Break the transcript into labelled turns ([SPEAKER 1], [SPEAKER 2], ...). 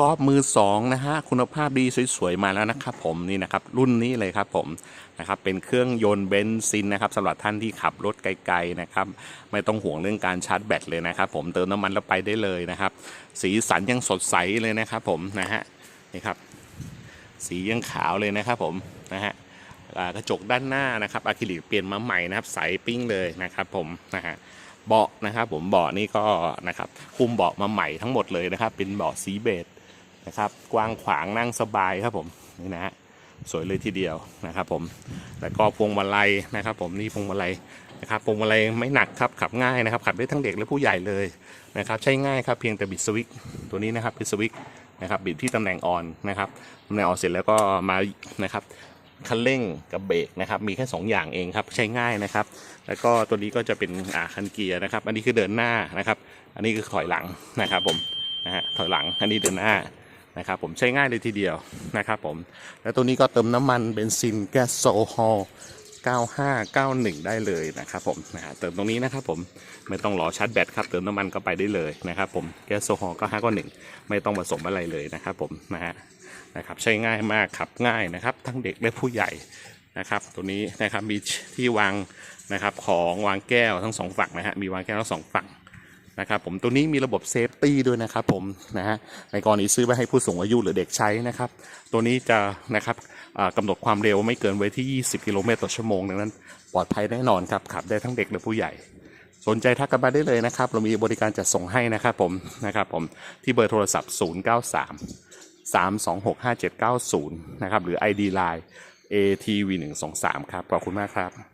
[SPEAKER 1] กอบมือสองนะฮะคุณภาพดีสวยๆมาแล้วนะครับผมนี่นะครับรุ่นนี้เลยครับผมนะครับเป็นเครื่องยนต์เบนซินนะครับสำหรับท่านที่ขับรถไกลๆนะครับไม่ต้องห่วงเรื่องการชาร์จแบตเลยนะครับผมเติมน้ำมันแล้วไปได้เลยนะครับ สีสันยังสดใสเลยนะครับผมนะฮะนี่ครับสียังขาวเลยนะครับผมนะฮะกระจกด้านหน้านะครับอะคริลิกเปลี่ยนมาใหม่นะครับใสปิ้งเลยนะครับผมนะฮะเบาะนะครับผมเบาะนี่ก็นะครับคุมเบาะมาใหม่ทั้งหมดเลยนะครับเป็นเบาะสีเบจ นะครับ กว้างขวางนั่งสบายครับผมนี่นะฮะสวยเลยทีเดียวนะครับผมแล้วก็พวงมาลัยนะครับ ผมนี่พวงมาลัยนะครับพวงมาลัยไม่หนักครับขับง่ายนะครับขับได้ทั้งเด็กและผู้ใหญ่เลยนะครับใช้ง่ายครับเพียงแต่บิดสวิตตัวนี้นะครับบิดสวิตนะครับบิดที่ตำแหน่งออนนะครับตำแหน่งออนเสร็จแล้วก็มานะครับคันเร่งกับเบรกนะครับมีแค่ 2 อย่างเองครับใช้ง่ายนะครับ แล้วก็ตัวนี้ก็จะเป็นอ่าคันเกียร์นะครับ อันนี้คือเดินหน้านะครับ อันนี้คือถอยหลังนะครับผมนะฮะถอยหลังอันนี้เดินหน้า นะครับผมใช้ง่ายเลยทีเดียวนะครับผม แล้วตัวนี้ก็เติมน้ำมันเบนซินแก๊สโซฮอล9591 ได้เลยนะครับผมนะฮะเติมตรงนี้นะครับผมไม่ต้องรอชาร์จแบตครับเติมน้ำมันก็ไปได้เลยนะครับผมแก๊สโซฮอล9591ไม่ต้องผสมอะไรเลยนะครับผมนะฮะนะครับใช้ง่ายมากขับง่ายนะครับ ทั้งเด็กและผู้ใหญ่นะครับ ตัวนี้นะครับมีที่วางนะครับของวางแก้วทั้งสองฝั่งนะฮะมีวางแก้วทั้งสองฝั่ง นะครับผมตัวนี้มีระบบเซฟตี้ด้วยนะครับผมนะฮะในกรณีซื้อไปให้ผู้สูงอายุหรือเด็กใช้นะครับ ตัวนี้จะนะครับกำหนดความเร็วไม่เกินไว้ที่ 20 กิโลเมตรต่อชั่วโมงดังนั้น ปลอดภัยแน่นอนครับขับได้ทั้งเด็กและผู้ใหญ่ สนใจทักกันมาได้เลยนะครับ เรามีบริการจัดส่งให้นะครับผมนะครับผมที่เบอร์โทรศัพท์ 093 326 5790 นะครับ หรือ ID Line ATV 123 ครับ ขอบคุณมากครับ